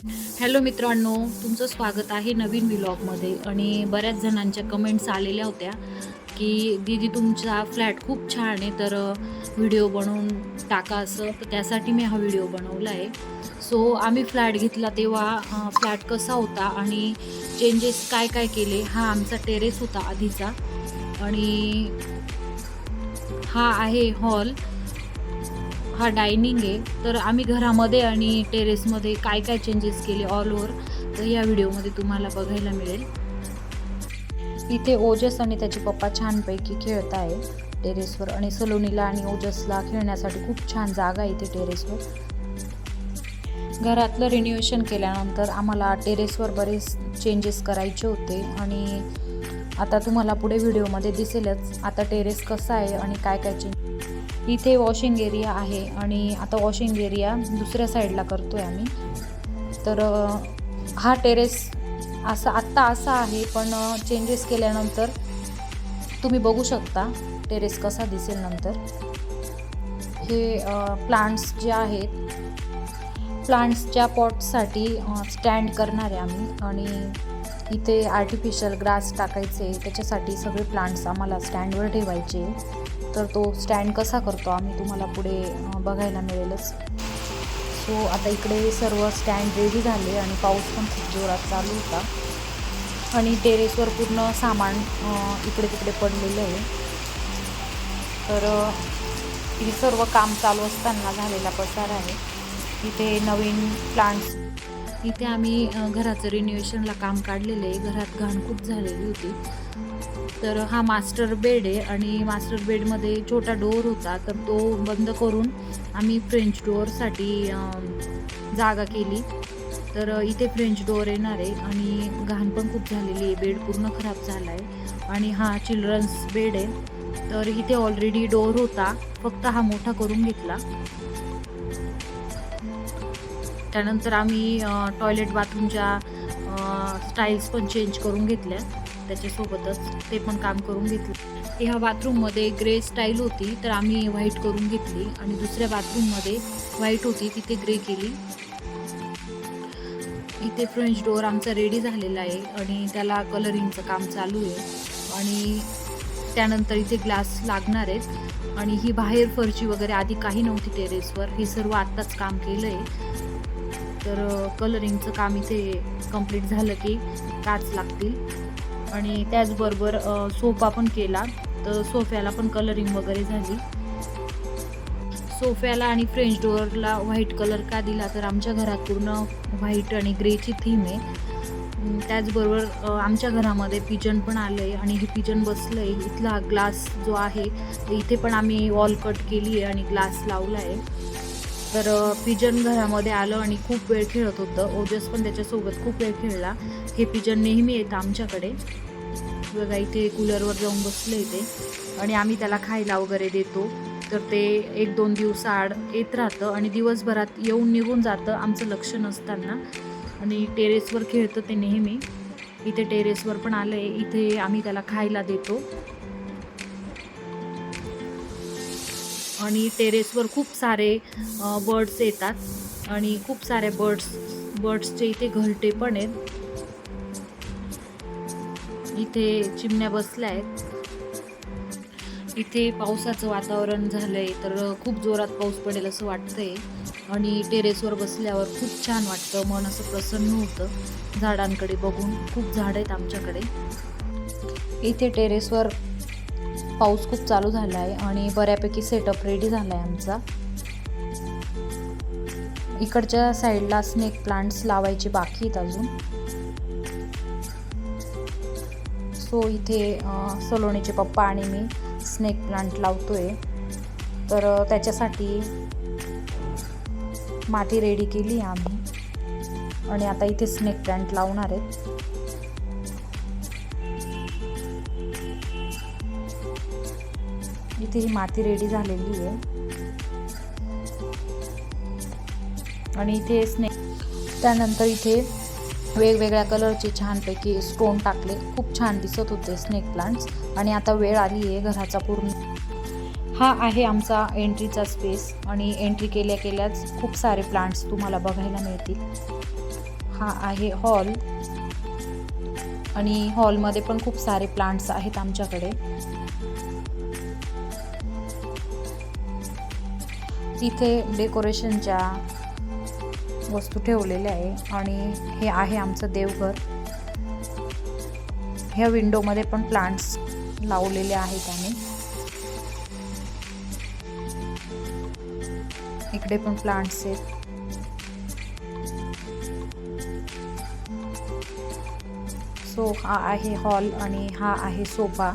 Hello मित्रांनो तुमचं स्वागत आहे नवीन व्लॉगमध्ये आणि बऱ्याच जणांच्या कमेंट्स आलेल्या होत्या की दीदी तुमचा फ्लॅट खूप छान आहे तर व्हिडिओ बनवून टाका असं. तर त्यासाठी मी हा व्हिडिओ बनवला आहे. सो आम्ही फ्लॅट घेतला तेव्हा फ्लॅट कसा होता आणि चेंजेस काय काय केले हा आमचा टेरेस होता आधीचा. आणि हा आहे हॉल हा डायनिंग आहे. तर आम्ही घरामध्ये आणि टेरेसमध्ये काय काय चेंजेस केले ऑल ओव्हर तर या व्हिडिओमध्ये तुम्हाला बघायला मिळेल. इथे ओजस आणि त्याचे पप्पा छानपैकी खेळत आहे टेरेसवर आणि सलोनीला आणि ओजसला खेळण्यासाठी खूप छान जागा आहे इथे टेरेसवर घरातलं रिन्युएशन केल्यानंतर आम्हाला टेरेसवर बरेच चेंजेस करायचे होते आणि आता तुम्हाला पुढे व्हिडिओमध्ये दिसेलच आता टेरेस कसा आहे आणि काय काय चेंज इथे वॉशिंग एरिया आहे आणि आता वॉशिंग एरिया दुसऱ्या साईडला करतो आहे आम्ही. तर हा टेरेस असा आत्ता असा आहे पण चेंजेस केल्यानंतर तुम्ही बघू शकता टेरेस कसा दिसेल नंतर. हे प्लांट्स जे आहेत प्लांट्सच्या पॉटसाठी स्टँड करणार आहे आम्ही आणि इथे आर्टिफिशियल ग्रास टाकायचे त्याच्यासाठी सगळे प्लांट्स आम्हाला स्टँडवर ठेवायचे. तर तो स्टँड कसा करतो आम्ही तुम्हाला पुढे बघायला मिळेलच. सो आता इकडे सर्व स्टँड रेडी झाले आणि पाऊस पण खूप जोरात चालू होता. आणि टेरेसवर पूर्ण सामान इकडे तिकडे पडलेलं आहे. तर हे सर्व काम चालू असताना झालेला पसार आहे. इथे नवीन प्लांट्स इथे आम्ही घराचं रिन्युएशनला काम काढलेलं आहे. घरात घाण खूप झालेली होती. तर हा मास्टर बेड आहे आणि मास्टर बेडमध्ये छोटा डोअर होता. तर तो बंद करून आम्ही फ्रेंच डोअरसाठी जागा केली. तर इथे फ्रेंच डोअर येणार आहे आणि घाण पण खूप झालेली आहे. बेड पूर्ण खराब झाला आहे आणि हा चिल्ड्रन्स बेड आहे. तर इथे ऑलरेडी डोअर होता. फक्त हा मोठा करून घेतला. त्यानंतर आम्ही टॉयलेट बाथरूमच्या स्टाईल्स पण चेंज करून घेतल्या. त्याच्यासोबतच ते पण काम करून घेतलं. ह्या बाथरूममध्ये ग्रे स्टाईल होती तर आम्ही व्हाईट करून घेतली. आणि दुसऱ्या बाथरूममध्ये व्हाईट होती तिथे ग्रे केली. इथे फ्रेंच डोअर आमचा रेडी झालेला आहे आणि त्याला कलरिंगचं काम चालू आहे. आणि त्यानंतर इथे ग्लास लागणार आहेत. आणि ही बाहेर फरची वगैरे आधी काही नव्हती टेरेसवर हे सर्व आत्ताच काम केलं आहे तर कलरिंगचं काम इथे कंप्लीट झालं की काच लागतील. आणि त्याचबरोबर सोफा पण केला. तर सोफ्याला पण कलरिंग वगैरे झाली. सोफ्याला आणि फ्रेंच डोअरला व्हाईट कलर का दिला तर आमच्या घरात पूर्ण व्हाईट आणि ग्रेची थीम आहे. त्याचबरोबर आमच्या घरामध्ये पिजन पण आलं आहे आणि हे पिजन बसलं आहे इथला ग्लास जो आहे इथे पण आम्ही वॉल कट केली आहे आणि ग्लास लावला आहे तर पिजन घरामध्ये आलं आणि खूप वेळ खेळत होतं. ओजस पण त्याच्यासोबत खूप वेळ खेळला. हे पिजन नेहमी येतं आमच्याकडे. बघा इथे कूलरवर जाऊन बसलं इथे. आणि आम्ही त्याला खायला वगैरे देतो. तर ते एक दोन दिवसाआड येत राहतं आणि दिवसभरात येऊन निघून जातं आमचं लक्ष नसताना. आणि टेरेसवर खेळतं ते नेहमी. इथे टेरेसवर पण आलं आहे इथे आम्ही त्याला खायला देतो. आणि टेरेसवर खूप सारे बर्ड्स येतात. आणि खूप सारे बर्ड्स बर्ड्सचे इथे घरटे पण आहेत. इथे चिमण्या बसल्या आहेत. इथे पावसाचं वातावरण झालंय तर खूप जोरात पाऊस पडेल असं वाटतंय. आणि टेरेसवर बसल्यावर खूप छान वाटतं मन असं प्रसन्न होतं. झाडांकडे बघून खूप झाड आहेत आमच्याकडे. इथे टेरेसवर पाऊस खूप चालू झाला आहे आणि बऱ्यापैकी सेटअप रेडी झाला आहे आमचा. इकडच्या साईडला स्नेक प्लांट्स लावायचे बाकी आहेत अजून. सो इथे सलोणीचे सलोनीचे पप्पा आणि मी स्नेक प्लांट लावतोय. तर त्याच्यासाठी माती रेडी केली आम्ही. आणि आता इथे स्नेक प्लांट लावणार आहेत. इथे ही माती रेडी झालेली आहे. आणि इथे स्नेक त्यानंतर इथे वेगवेगळ्या कलरचे छानपैकी स्टोन टाकले. खूप छान दिसत होते स्नेक प्लांट्स आणि आता वेळ आली आहे घराचा पूर्ण. हा आहे आमचा एंट्रीचा स्पेस आणि एंट्री केल्या केल्याच खूप सारे प्लांट्स तुम्हाला बघायला मिळतील. हा आहे हॉल आणि हॉलमध्ये पण खूप सारे प्लांट्स आहेत आमच्याकडे. इथे डेकोरेशनच्या वस्तू ठेवलेल्या आहे आणि हे आहे आमचं देवघर. ह्या विंडोमध्ये पण प्लांट्स लावलेले आहेत आम्ही. इकडे पण प्लांट्स आहेत. सो हा आहे हॉल आणि हा आहे सोफा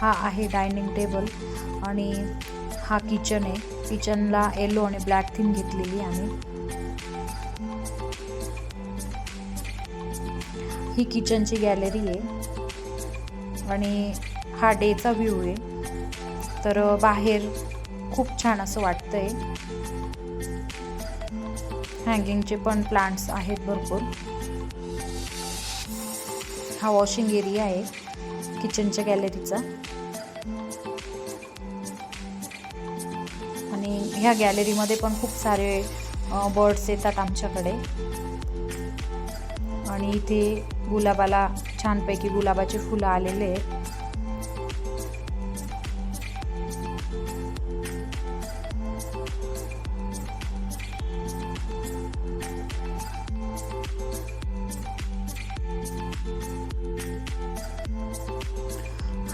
हा आहे डायनिंग टेबल आणि हा किचन आहे. किचनला येलो आणि ब्लॅक थीम घेतलेली आम्ही ही किचनची गॅलरी आहे. आणि हा डेचा व्ह्यू आहे. तर बाहेर खूप छान असं वाटतंय. हँगिंगचे पण प्लांट्स आहेत भरपूर. हा वॉशिंग एरिया आहे. किचनच्या गॅलरीचा आणि ह्या गॅलरीमध्ये पण खूप सारे बर्ड्स येतात आमच्याकडे. आणि इथे गुलाबाला छानपैकी गुलाबाचे फुलं आलेले आहेत.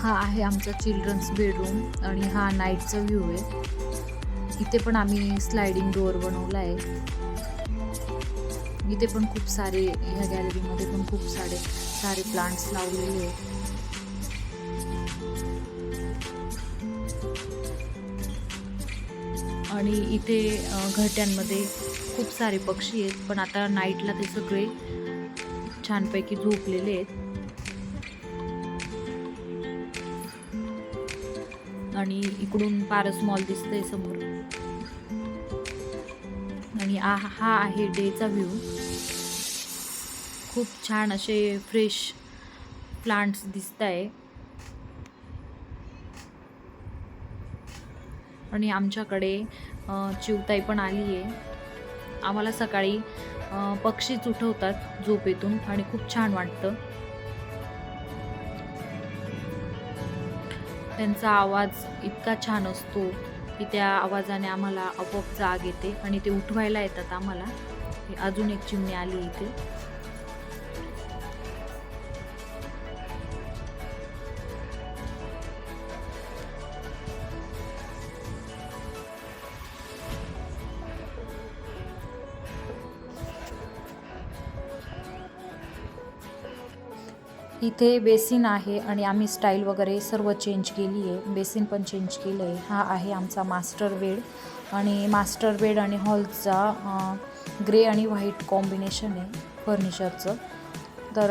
हा आहे आमचा चिल्ड्रन्स बेडरूम आणि हा नाईटचा व्ह्यू आहे. इथे पण आम्ही स्लायडिंग डोअर बनवला आहे. इथे पण खूप सारे ह्या गॅलरीमध्ये पण खूप सारे सारे प्लांट्स लावलेले आहेत. आणि इथे घरट्यांमध्ये खूप सारे पक्षी आहेत पण आता नाईटला ते सगळे छानपैकी झोपलेले आहेत. आणि इकडून पारस मॉल दिसतंय समोर. आणि आ हा आहे डेचा व्ह्यू. खूप छान असे फ्रेश प्लांट्स दिसत आहे आणि आमच्याकडे चिवताई पण आली आहे आम्हाला सकाळी पक्षीच उठवतात झोपेतून आणि खूप छान वाटतं. त्यांचा आवाज इतका छान असतो की त्या आवाजाने आम्हाला आपोआप जाग येते आणि ते उठवायला येतात आम्हाला. अजून एक चिमणी आली इथे. इथे बेसिन आहे आणि आम्ही स्टाईल वगैरे सर्व चेंज केली आहे. बेसिन पण चेंज केलं आहे हा आहे आमचा मास्टर बेड आणि मास्टर बेड आणि हॉलचा ग्रे आणि व्हाईट कॉम्बिनेशन आहे फर्निचरचं तर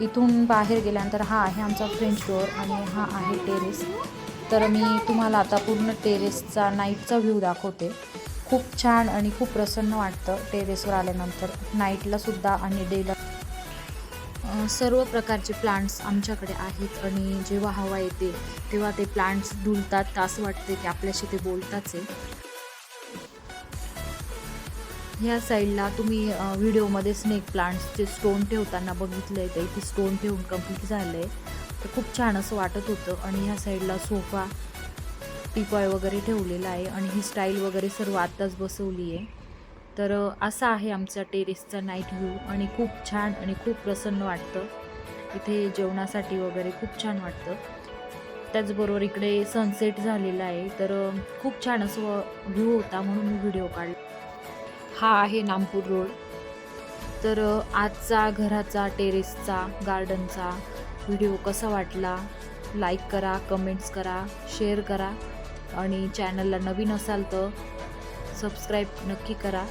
इथून बाहेर गेल्यानंतर हा आहे आमचा फ्रेंच डोअर आणि हा आहे टेरेस तर मी तुम्हाला आता पूर्ण टेरेसचा नाईटचा व्ह्यू दाखवते. खूप छान आणि खूप प्रसन्न वाटतं टेरेसवर आल्यानंतर. नाईटलासुद्धा आणि डेला सर्व प्रकारचे प्लांट्स आमच्याकडे आहेत आणि जेव्हा हवा येते तेव्हा ते प्लांट्स डुलतात असं वाटते की आपल्याशी ते बोलताच आहे. ह्या साईडला तुम्ही व्हिडिओमध्ये स्नेक प्लांट्सचे स्टोन ठेवताना बघितलं आहे ते इथे स्टोन ठेवून कंप्लीट झालं आहे तर खूप छान असं वाटत होतं आणि ह्या साईडला सोफा टिपॉय वगैरे ठेवलेला आहे आणि ही स्टाईल वगैरे सर्व आत्ताच बसवली आहे तर असा आहे आमचा टेरेसचा नाईट व्ह्यू आणि खूप छान आणि खूप प्रसन्न वाटतं. इथे जेवणासाठी वगैरे खूप छान वाटतं. त्याचबरोबर इकडे सनसेट झालेला आहे तर खूप छान असं व्ह्यू होता म्हणून मी व्हिडिओ काढला. हा आहे नामपूर रोड. तर आजचा घराचा टेरेसचा गार्डनचा व्हिडिओ कसा वाटला? लाईक करा कमेंट्स करा शेअर करा आणि चॅनलला नवीन असाल तर सबस्क्राईब नक्की करा.